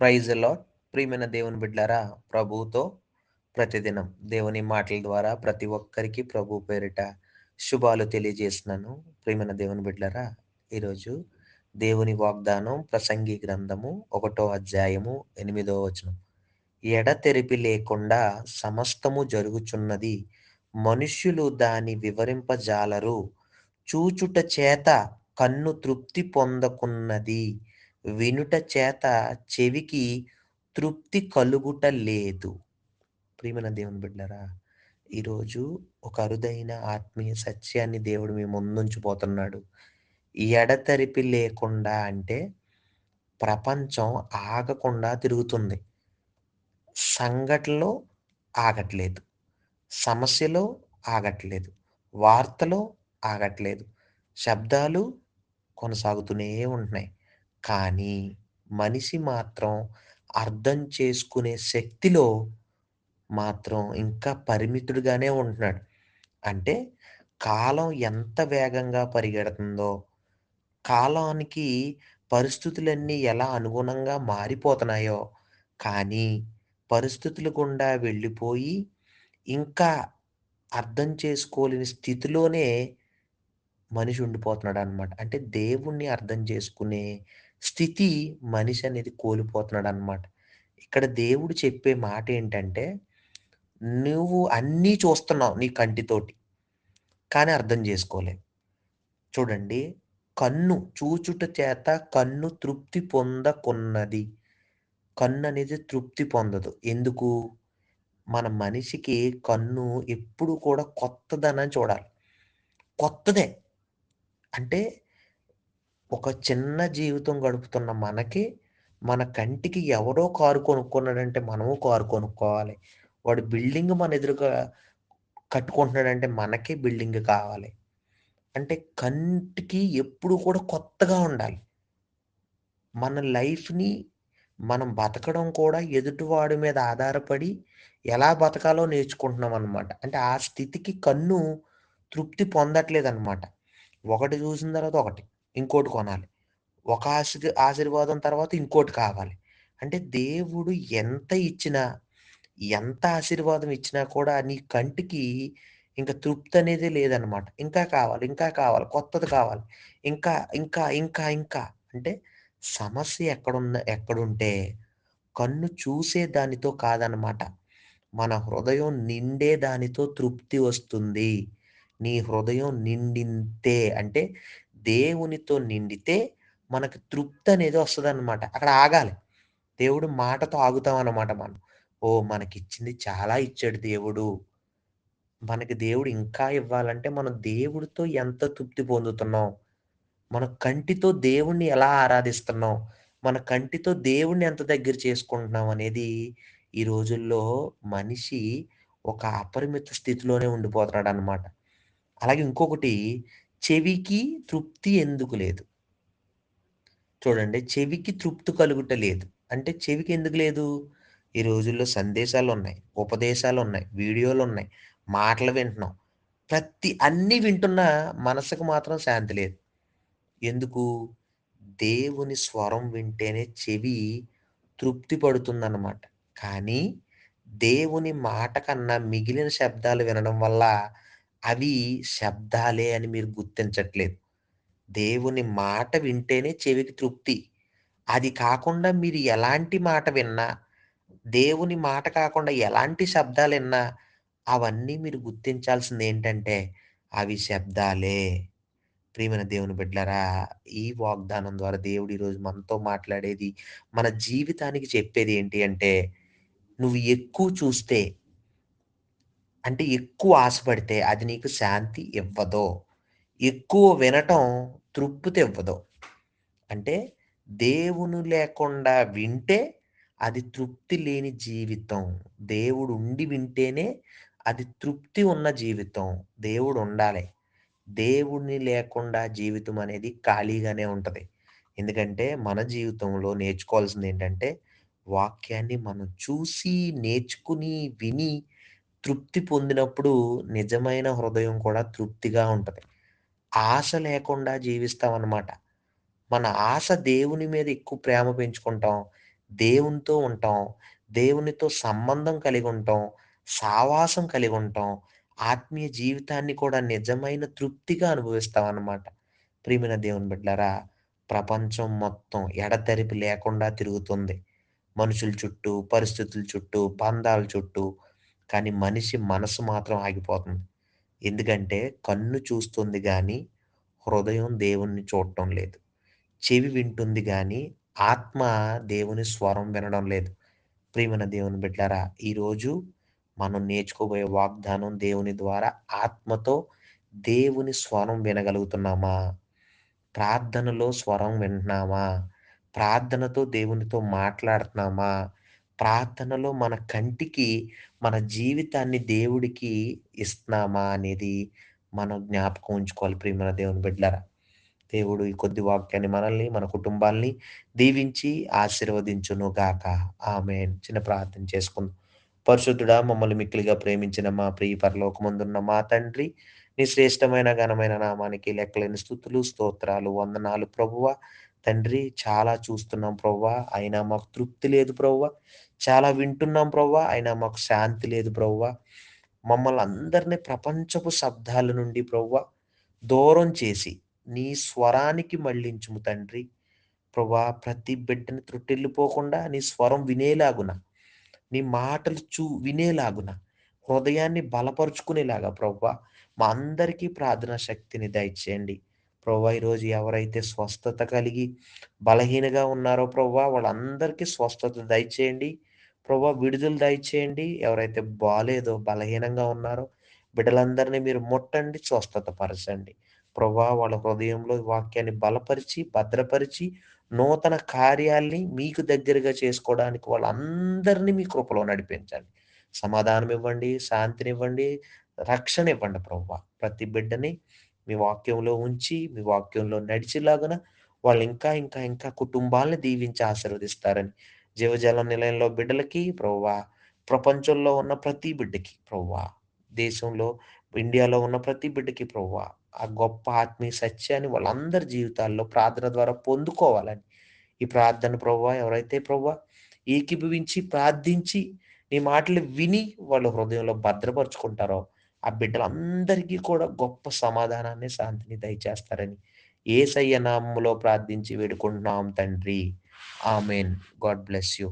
ప్రైజ్లో ప్రియమైన దేవుని బిడ్డారా ప్రభువుతో ప్రతిదినం దేవుని మాటల ద్వారా ప్రతి ఒక్కరికి ప్రభు పేరిట శుభాలు తెలియజేసినాను ప్రియమైన దేవుని బిడ్డారా ఈరోజు దేవుని వాగ్దానం ప్రసంగి గ్రంథము ఒకటో అధ్యాయము ఎనిమిదో వచనం. ఎడతెరిపి లేకుండా సమస్తము జరుగుచున్నది మనుష్యులు దాని వివరింపజాలరు. చూచుట చేత కన్ను తృప్తి పొందకున్నది. వినుట చేత చెవికి తృప్తి కలుగుట లేదు ప్రియమైన దేవుని బిడ్డరా ఈరోజు ఒక అరుదైన ఆత్మీయ సత్యాన్ని దేవుడు మీ ముందుంచిపోతున్నాడు ఎడతెరిపి లేకుండా అంటే ప్రపంచం ఆగకుండా తిరుగుతుంది. సంఘటనలో ఆగట్లేదు. సమస్యలో ఆగట్లేదు. వార్తలో ఆగట్లేదు. శబ్దాలు కొనసాగుతూనే ఉంటున్నాయి. కానీ మనిషి మాత్రం అర్థం చేసుకునే శక్తిలో మాత్రం ఇంకా పరిమితుడుగానే ఉంటున్నాడు. అంటే కాలం ఎంత వేగంగా పరిగెడుతుందో కాలానికి పరిస్థితులన్నీ ఎలా అనుగుణంగా మారిపోతున్నాయో కానీ పరిస్థితులు గుండా వెళ్ళిపోయి ఇంకా అర్థం చేసుకోలేని స్థితిలోనే మనిషి ఉండిపోతున్నాడు అనమాట అంటే దేవుణ్ణి అర్థం చేసుకునే స్థితి మనిషి అనేది కోల్పోతున్నాడు అనమాట ఇక్కడ దేవుడు చెప్పే మాట ఏంటంటే నువ్వు అన్నీ చూస్తున్నావు నీ కంటితోటి కానీ అర్థం చేసుకోలేవు. చూడండి కన్ను చూచుట చేత కన్ను తృప్తి పొందకున్నది. కన్ను అనేది తృప్తి పొందదు. ఎందుకు? మన మనిషికి కన్ను ఎప్పుడు కూడా కొత్తదనం చూడాలి. కొత్తదే. అంటే ఒక చిన్న జీవితం గడుపుతున్న మనకి మన కంటికి ఎవరో కారు కొనుక్కున్నాడంటే మనము కారు కొనుక్కోవాలి. వాడు బిల్డింగ్ మన ఎదురుగా కట్టుకుంటున్నాడంటే మనకి బిల్డింగ్ కావాలి. అంటే కంటికి ఎప్పుడు కూడా కొత్తగా ఉండాలి. మన లైఫ్ని మనం బతకడం కూడా ఎదుటివాడి మీద ఆధారపడి ఎలా బతకాలో నేర్చుకుంటున్నాం అనమాట అంటే ఆ స్థితికి కన్ను తృప్తి పొందట్లేదు అనమాట ఒకటి చూసిన తర్వాత ఒకటి. ఇంకోటి కొనాలి. ఒక ఆశ ఆశీర్వాదం తర్వాత ఇంకోటి కావాలి. అంటే దేవుడు ఎంత ఇచ్చినా ఎంత ఆశీర్వాదం ఇచ్చినా కూడా నీ కంటికి ఇంకా తృప్తి అనేది లేదనమాట. ఇంకా కావాలి ఇంకా కావాలి కొత్తది కావాలి. ఇంకా ఇంకా ఇంకా ఇంకా. అంటే సమస్య ఎక్కడున్న ఎక్కడుంటే కన్ను చూసే దానితో కాదనమాట. మన హృదయం నిండే దానితో తృప్తి వస్తుంది. నీ హృదయం నిండింతే. అంటే దేవునితో నిండితే మనకు తృప్తి అనేది వస్తుంది అనమాట అక్కడ ఆగాలి. దేవుడు మాటతో ఆగుతాం అనమాట మనం. ఓ మనకిచ్చింది చాలా ఇచ్చాడు దేవుడు. మనకి దేవుడు ఇంకా ఇవ్వాలంటే మనం దేవుడితో ఎంత తృప్తి పొందుతున్నాం? మన కంటితో దేవుణ్ణి ఎలా ఆరాధిస్తున్నాం? మన కంటితో దేవుణ్ణి ఎంత దగ్గర చేసుకుంటున్నాం అనేది ఈ రోజుల్లో మనిషి ఒక అపరిమిత స్థితిలోనే ఉండిపోతున్నాడు అనమాట అలాగే ఇంకొకటి చెవికి తృప్తి ఎందుకు లేదు? చూడండి చెవికి తృప్తి కలుగుట లేదు. అంటే చెవికి ఎందుకు లేదు? ఈ రోజుల్లో సందేశాలు ఉన్నాయి ఉపదేశాలు ఉన్నాయి వీడియోలు ఉన్నాయి మాటలు వింటున్నాం. ప్రతి అన్నీ వింటున్నా మనసుకు మాత్రం శాంతి లేదు. ఎందుకు? దేవుని స్వరం వింటేనే చెవి తృప్తి పడుతుందన్నమాట. కానీ దేవుని మాట కన్నా మిగిలిన శబ్దాలు వినడం వల్ల అవి శబ్దాలే అని మీరు గుర్తించట్లేదు. దేవుని మాట వింటేనే చెవికి తృప్తి. అది కాకుండా మీరు ఎలాంటి మాట విన్నా దేవుని మాట కాకుండా ఎలాంటి శబ్దాలు విన్నా అవన్నీ మీరు గుర్తించాల్సింది ఏంటంటే అవి శబ్దాలే. ప్రియమైన దేవుని బిడ్డలారా ఈ వాగ్దానం ద్వారా దేవుడు ఈరోజు మనతో మాట్లాడేది మన జీవితానికి చెప్పేది ఏంటి అంటే నువ్వు ఎక్కువ చూస్తే అంటే ఎక్కువ ఆశపడితే అది నీకు శాంతి ఇవ్వదు ఎక్కువ వినటం తృప్తి ఇవ్వదు. అంటే దేవుని లేకుండా వింటే అది తృప్తి లేని జీవితం. దేవుడు ఉండి వింటేనే అది తృప్తి ఉన్న జీవితం. దేవుడు ఉండాలి దేవుడిని లేకుండా జీవితం అనేది ఖాళీగానే ఉంటుంది. ఎందుకంటే మన జీవితంలో నేర్చుకోవాల్సింది ఏంటంటే వాక్యాన్ని మనం చూసి నేర్చుకుని విని తృప్తి పొందినప్పుడు నిజమైన హృదయం కూడా తృప్తిగా ఉంటుంది ఆశ లేకుండా జీవిస్తాం అన్నమాట మన ఆశ దేవుని మీద ఎక్కువ ప్రేమ పెంచుకుంటాం దేవునితో ఉంటాం. దేవునితో సంబంధం కలిగి ఉంటాం. సావాసం కలిగి ఉంటాం. ఆత్మీయ జీవితాన్ని కూడా నిజమైన తృప్తిగా అనుభవిస్తామనమాట. ప్రియమైన దేవుని బిడ్డారా ప్రపంచం మొత్తం ఎడతెరిపి లేకుండా తిరుగుతుంది. మనుషుల చుట్టూ, పరిస్థితుల చుట్టూ, బంధాల చుట్టూ. కానీ మనిషి మనసు మాత్రం ఆగిపోతుంది. ఎందుకంటే కన్ను చూస్తుంది కానీ హృదయం దేవుణ్ణి చూడటం లేదు. చెవి వింటుంది కానీ ఆత్మ దేవుని స్వరం వినడం లేదు. ప్రియమైన దేవుని బిడ్డలారా, ఈరోజు మనం నేర్చుకోబోయే వాగ్దానం దేవుని ద్వారా ఆత్మతో దేవుని స్వరం వినగలుగుతున్నామా? ప్రార్థనలో స్వరం వింటున్నామా? ప్రార్థనతో దేవునితో మాట్లాడుతున్నామా? ప్రార్థనలో మన కంటికి మన జీవితాన్ని దేవుడికి ఇస్తున్నామా అనేది మనం జ్ఞాపకం ఉంచుకోవాలి ప్రియమైన దేవుని బిడ్డలారా. దేవుడు ఈ కొద్ది వాక్యాన్ని మనల్ని, మన కుటుంబాల్ని దీవించి ఆశీర్వదించును గాక. ఆమె చిన్న ప్రార్థన చేసుకుందాం. పరిశుద్ధుడా మమ్మల్ని మిక్కిలిగా ప్రేమించిన మా ప్రియ పరలోకమందున్న మా తండ్రి, నీ శ్రేష్టమైన ఘనమైన నామానికి లెక్కలేని స్థుతులు స్తోత్రాలు, వందనాలు ప్రభువా. తండ్రి చాలా చూస్తున్నాం ప్రవ్వా అయినా మాకు తృప్తి లేదు ప్రభువా. చాలా వింటున్నాం ప్రవ్వా అయినా మాకు శాంతి లేదు ప్రభువా. మమ్మల్ని అందరిని ప్రపంచపు శబ్దాల నుండి ప్రభువా దూరం చేసి, నీ స్వరానికి మళ్ళించుము తండ్రి. ప్రవ్వా ప్రతి బిడ్డని త్రుటిల్లిపోకుండా నీ స్వరం వినేలాగున, నీ మాటలు చూ వినేలాగున, హృదయాన్ని బలపరుచుకునేలాగా ప్రభువా మా అందరికీ ప్రార్థనా శక్తిని దయచేయండి. ప్రభా ఈరోజు ఎవరైతే స్వస్థత కలిగి బలహీనగా ఉన్నారో ప్రభా వాళ్ళందరికీ స్వస్థత దయచేయండి. ప్రభా విడుదల దయచేయండి. ఎవరైతే బాలేదో బలహీనంగా ఉన్నారో బిడ్డలందరినీ మీరు ముట్టండి, స్వస్థత పరచండి. ప్రభా వాళ్ళ హృదయంలో వాక్యాన్ని బలపరిచి, భద్రపరిచి, నూతన కార్యాల్ని మీకు దగ్గరగా చేసుకోవడానికి వాళ్ళందరినీ మీ కృపలో నడిపించండి. సమాధానం ఇవ్వండి, శాంతినివ్వండి, రక్షణ ఇవ్వండి ప్రభా ప్రతి బిడ్డని మీ వాక్యంలో ఉంచి, మీ వాక్యంలో నడిచేలాగున వాళ్ళు ఇంకా, ఇంకా, ఇంకా కుటుంబాల్ని దీవించి ఆశీర్వదిస్తారని. జీవజల నిలయంలో బిడ్డలకి ప్రవ్వా ప్రపంచంలో ఉన్న ప్రతి బిడ్డకి ప్రవ్వా దేశంలో ఇండియాలో ఉన్న ప్రతి బిడ్డకి ప్రవ్వా ఆ గొప్ప ఆత్మీయ సత్యాన్ని వాళ్ళందరి జీవితాల్లో ప్రార్థన ద్వారా పొందుకోవాలని. ఈ ప్రార్థన ప్రవ్వా ఎవరైతే ప్రవ్వా ఏకీభవించి, ప్రార్థించి, నీ మాటలు విని వాళ్ళ హృదయంలో భద్రపరుచుకుంటారో ఆ బిడ్డలందరికీ కూడా గొప్ప సమాధానాన్ని, శాంతిని దయచేస్తారని ఏసయ్య నామములో ప్రార్థించి వేడుకుంటున్నాం తండ్రి. Amen God bless you.